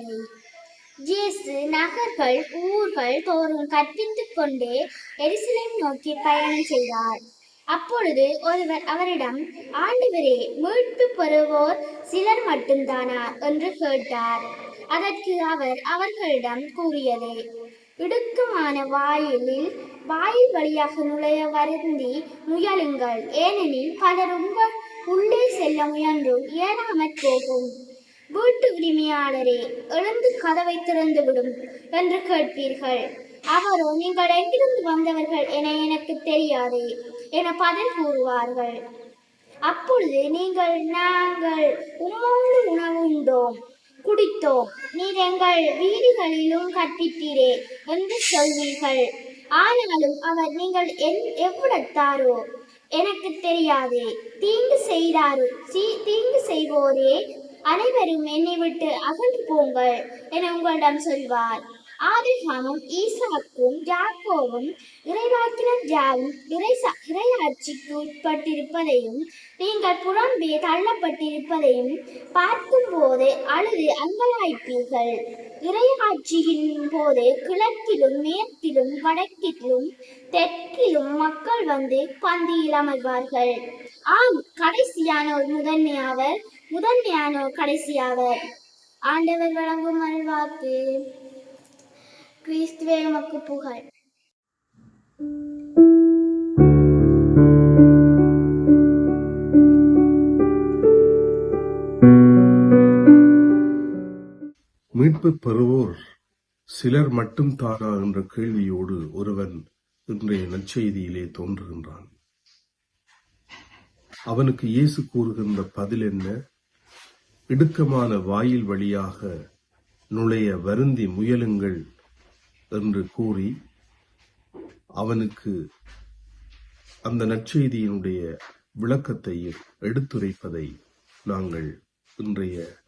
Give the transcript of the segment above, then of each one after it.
முப்பது இயேசு நகர்கள் ஊர்கள் தோறும் கற்பித்துக் கொண்டே எருசலேம் நோக்கி பயணம் செய்தார். அப்பொழுது ஒருவர் அவரிடம் ஆண்டவரே மீட்பு பெறுவோர் சிலர் மட்டும்தானா? என்று கேட்டார். அதற்கு அவர் அவர்களிடம் கூறியது இடுக்கமான வாயிலில் வாயில் வழியாக நுழைய வருந்தி முயலுங்கள். ஏனெனில் பலர் உங்கள் உள்ளே செல்ல முயன்றும் ஏறாமற் போகும். வீட்டு உரிமையாளரே எழுந்து கதவை திறந்து விடும் என்று கேட்பீர்கள். அவரோ நீங்கள் எங்கிருந்து வந்தவர்கள் என எனக்கு தெரியாதே என பதில் கூறுவார்கள். அப்பொழுது நீங்கள் நாங்கள் உம்மோடு உணவு உண்டோம் குடித்தோம். நீர் எங்கள் வீடுகளிலும் கற்பித்தீரே என்று சொல்வீர்கள். ஆனாலும் அவர் நீங்கள் என் எவ்விடத்தாரோ எனக்கு தெரியாதே. தீங்கு செய்தாரோ சீ- தீங்கு செய்வோரே அனைவரும் என்னை விட்டு அகன்று போங்கள் என உங்களிடம் சொல்வார். ஆபிரகாமும் ஈசாக்கும் யாக்கோவும் இறைவாக்கினர் யாவும் இறை இறையாட்சிக்கு உட்பட்டிருப்பதையும் நீங்கள் புறம்பே தள்ளப்பட்டிருப்பதையும் பார்க்கும் போது அழுது அங்கலாய்ப்பீர்கள். இறையாட்சியின் போது கிழக்கிலும் மேற்கிலும் வடக்கிலும் தெற்கிலும் மக்கள் வந்து பந்தியில் அமர்வார்கள். ஆம் கடைசியான ஒரு முதன்மையாவர் முதன்மையானோர் கடைசியாவர் ஆண்டவர் வழங்கும் அருள்வாக்கு. கிறிஸ்துவே உமக்கு புகழ். மீட்பு பெறுவோர் சிலர் மட்டும் தானா என்ற கேள்வியோடு ஒருவன் இன்றைய நற்செய்தியிலே தோன்றுகின்றான். அவனுக்கு இயேசு கூறுகின்ற பதில் என்ன? இடுக்கமான வாயில் வழியாக நுழைய வருந்தி முயலுங்கள் என்று கூறி அவனுக்கு அந்த நற்செய்தியினுடைய விளக்கத்தையும் எடுத்துரைப்பதை நாங்கள் இன்றைய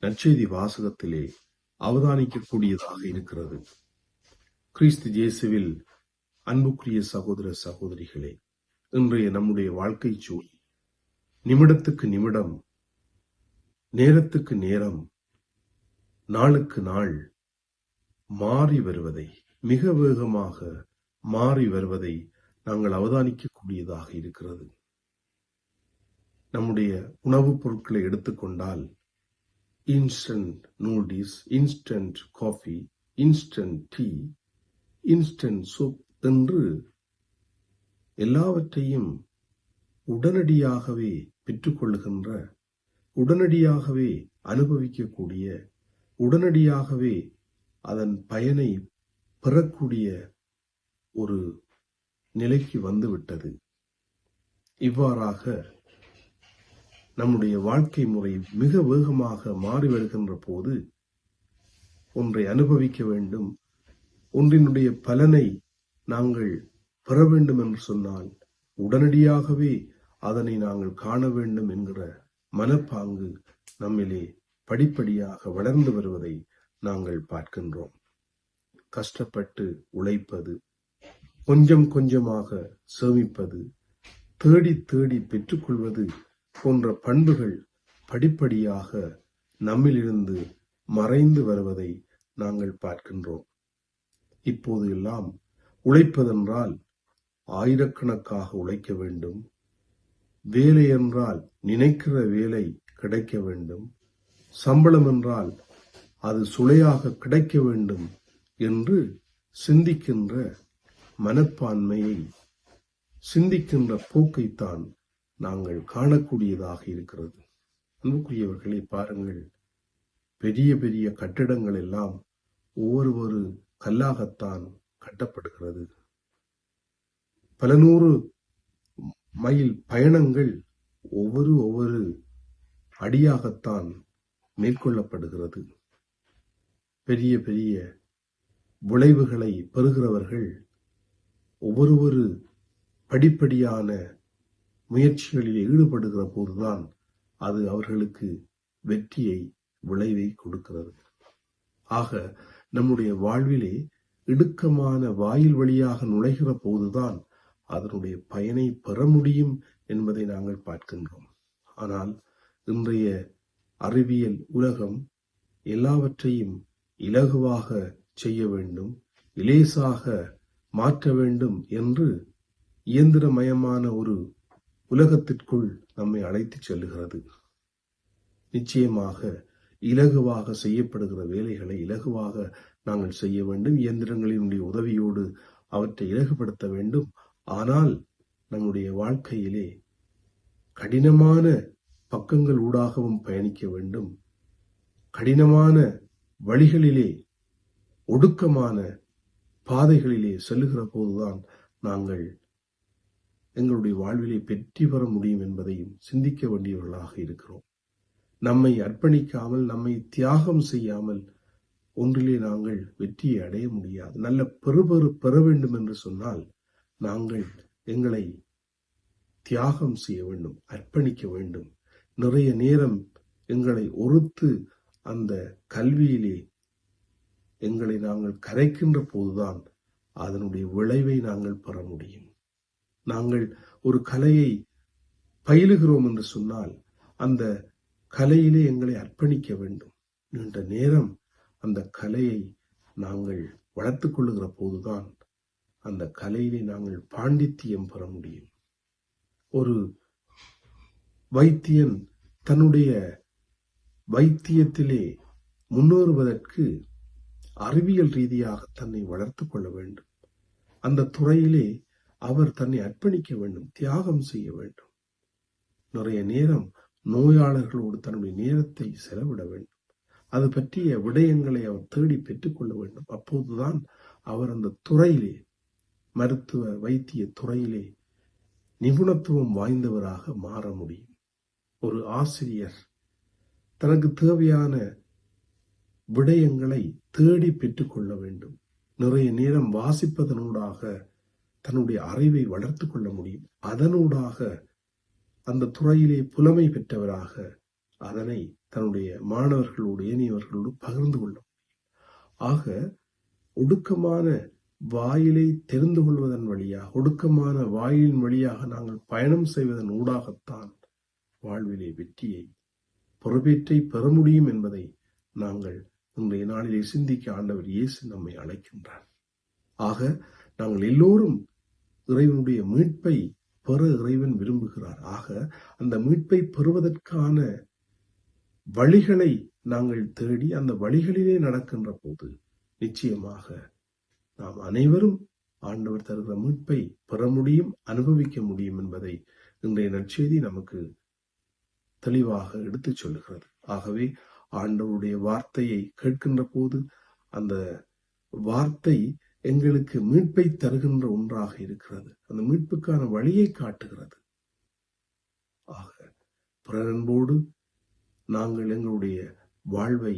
நற்செய்தி வாசகத்திலே அவதானிக்கக்கூடியதாக இருக்கிறது. கிறிஸ்து ஜேசுவில் அன்புக்குரிய சகோதர சகோதரிகளே இன்றைய நம்முடைய வாழ்க்கை சூழல் நிமிடத்துக்கு நிமிடம் நேரத்துக்கு நேரம் நாளுக்கு நாள் மாறி வருவதை மிக வேகமாக மாறி வருவதை நாங்கள் அவதானிக்கக்கூடியதாக இருக்கிறது. நம்முடைய உணவுப் பொருட்களை எடுத்துக்கொண்டால் instant noodles instant coffee instant tea instant soup என்று எல்லாவற்றையும் உடனடியாகவே பெற்றுக்கொள்ளுகின்ற உடனடியாகவே அனுபவிக்கக்கூடிய உடனடியாகவே அதன் பயனை பெறக்கூடிய ஒரு நிலைக்கு வந்துவிட்டது. இவ்வாறாக நம்முடைய வாழ்க்கை முறை மிக வேகமாக மாறி வருகின்ற போது ஒன்றை அனுபவிக்க வேண்டும். ஒன்றினுடைய பலனை நாங்கள் பெற வேண்டும் என்று சொன்னால் உடனடியாகவே அதனை நாங்கள் காண வேண்டும் என்கிற மனப்பாங்கு நம்மிலே படிப்படியாக வளர்ந்து வருவதை நாங்கள் பார்க்கின்றோம். கஷ்டப்பட்டு உழைப்பது கொஞ்சம் கொஞ்சமாக சேமிப்பது தேடி தேடி பெற்றுக்கொள்வது போன்ற பண்புகள் படிப்படியாக நம்மிலிருந்து மறைந்து வருவதை நாங்கள் பார்க்கின்றோம். இப்போது எல்லாம் உழைப்பதென்றால் ஆயிரக்கணக்காக உழைக்க வேண்டும். வேலை என்றால் நினைக்கிற வேலை கிடைக்க வேண்டும். சம்பளம் என்றால் அது சுளையாக கிடைக்க வேண்டும் என்று சிந்திக்கின்ற மனப்பான்மையை சிந்திக்கின்ற போக்கைத்தான் நாங்கள் காணக்கூடியதாக இருக்கிறது. அன்புக்குரியவர்களை பாருங்கள். பெரிய பெரிய கட்டிடங்கள் எல்லாம் ஒவ்வொரு ஒரு கல்லாகத்தான் கட்டப்படுகிறது. பல நூறு மைல் பயணங்கள் ஒவ்வொரு ஒவ்வொரு அடியாகத்தான் மேற்கொள்ளப்படுகிறது. பெரிய பெரிய விளைவுகளை பெறுகிறவர்கள் ஒவ்வொரு படிப்படியான முயற்சிகளில் ஈடுபடுகிற போதுதான் அது அவர்களுக்கு வெற்றியை விளைவை கொடுக்கிறது. ஆக நம்முடைய வாழ்விலே இடுக்கமான வாயில் வழியாக நுழைகிற போதுதான் அதனுடைய பயனை பெற முடியும் என்பதை நாங்கள் பார்க்கின்றோம். ஆனால் இன்றைய அறிவியல் உலகம் எல்லாவற்றையும் இலகுவாக செய்ய வேண்டும் இலேசாக மாற்ற வேண்டும் என்று இயந்திரமயமான ஒரு உலகத்திற்குள் நம்மை அழைத்துச் செல்லுகிறது. நிச்சயமாக இலகுவாக செய்யப்படுகிற வேலைகளை இலகுவாக நாங்கள் செய்ய வேண்டும் இயந்திரங்களினுடைய உதவியோடு அவற்றை இலகுபடுத்த வேண்டும். ஆனால் நம்முடைய வாழ்க்கையிலே கடினமான பக்கங்கள் ஊடாகவும் பயணிக்க வேண்டும். கடினமான வழிகளிலே ஒடுக்கமான பாதைகளிலே செல்லுகிற போதுதான் நாங்கள் எங்களுடைய வாழ்விலே வெற்றி பெற முடியும் என்பதையும் சிந்திக்க வேண்டியவர்களாக இருக்கிறோம். நம்மை அர்ப்பணிக்காமல் நம்மை தியாகம் செய்யாமல் ஒன்றிலே நாங்கள் வெற்றியை அடைய முடியாது. நல்ல பெறுபெறு பெற வேண்டும் என்று சொன்னால் நாங்கள் எங்களை தியாகம் செய்ய வேண்டும் அர்ப்பணிக்க வேண்டும். நிறைய நேரம் எங்களை ஒருத்து அந்த கல்வியிலே எங்களை நாங்கள் கரைக்கின்ற போதுதான் அதனுடைய விளைவை நாங்கள் பெற முடியும். நாங்கள் ஒரு கலையை பயிலுகிறோம் என்று சொன்னால் அந்த கலையிலே எங்களை அர்ப்பணிக்க வேண்டும். நீண்ட நேரம் அந்த கலையை நாங்கள் வளர்த்துக் கொள்ளுகிற போதுதான் அந்த கலையிலே நாங்கள் பாண்டித்தியம் பெற முடியும். ஒரு வைத்தியன் தன்னுடைய வைத்தியத்திலே முன்னேறுவதற்கு அறிவியல் ரீதியாக தன்னை வளர்த்துக் கொள்ள வேண்டும். அந்த துறையிலே அவர் தன்னை அர்ப்பணிக்க வேண்டும் தியாகம் செய்ய வேண்டும். நிறைய நேரம் நோயாளர்களோடு தன்னுடைய நேரத்தை செலவிட வேண்டும். அது பற்றிய விடயங்களை அவர் தேடி பெற்றுக்கொள்ள வேண்டும். அப்போதுதான் அவர் அந்த துறையிலே மருத்துவ வைத்திய துறையிலே நிபுணத்துவம் வாய்ந்தவராக மாற முடியும். ஒரு ஆசிரியர் தனக்கு தேவையான விடயங்களை தேடி பெற்றுக்கொள்ள வேண்டும். நிறைய நேரம் வாசிப்பதனூடாக தன்னுடைய அறிவை வளர்த்துக் கொள்ள முடியும். அதனூடாக அந்த துறையிலே புலமை பெற்றவராக அதனை தன்னுடைய மாணவர்களோடு ஏனையவர்களோடு பகிர்ந்து கொள்ள முடியும். ஆக ஒடுக்கமான வாயிலை தெரிந்து கொள்வதன் வழியாக ஒடுக்கமான வாயிலின் வழியாக நாங்கள் பயணம் செய்வதன் ஊடாகத்தான் வாழ்விலே வெற்றியை பொறுப்பேற்றை பெற முடியும் என்பதை நாங்கள் இன்றைய நாளிலே சிந்திக்க ஆண்டவர் இயேசு நம்மை அழைக்கின்றார். ஆக நாங்கள் எல்லோரும் இறைவனுடைய மீட்பை பெற இறைவன் விரும்புகிறார். ஆக அந்த மீட்பை பெறுவதற்கான வழிகளை நாங்கள் தேடி அந்த வழிகளிலே நடக்கின்ற போது நிச்சயமாக நாம் அனைவரும் ஆண்டவர் தருகிற மீட்பை பெற முடியும் அனுபவிக்க முடியும் என்பதை இன்றைய நற்செய்தி நமக்கு தெளிவாக எடுத்துச் சொல்லுகிறது. ஆகவே ஆண்டவருடைய வார்த்தையை கேட்கின்ற போது அந்த வார்த்தை எங்களுக்கு மீட்பை தருகின்ற ஒன்றாக இருக்கிறது. அந்த மீட்புக்கான வழியை காட்டுகிறது. ஆக பிறன்போடு நாங்கள் எங்களுடைய வாழ்வை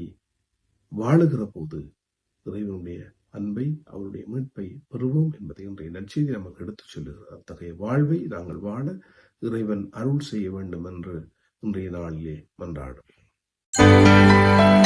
வாழுகிற போது இறைவனுடைய அன்பை அவருடைய மீட்பை பெறுவோம் என்பதை இன்றைய நற்செய்தி நமக்கு எடுத்துச் சொல்லுகிறது. அத்தகைய வாழ்வை நாங்கள் வாழ இறைவன் அருள் செய்ய வேண்டும் என்று இன்றைய நாளிலே மன்றாடுவோம்.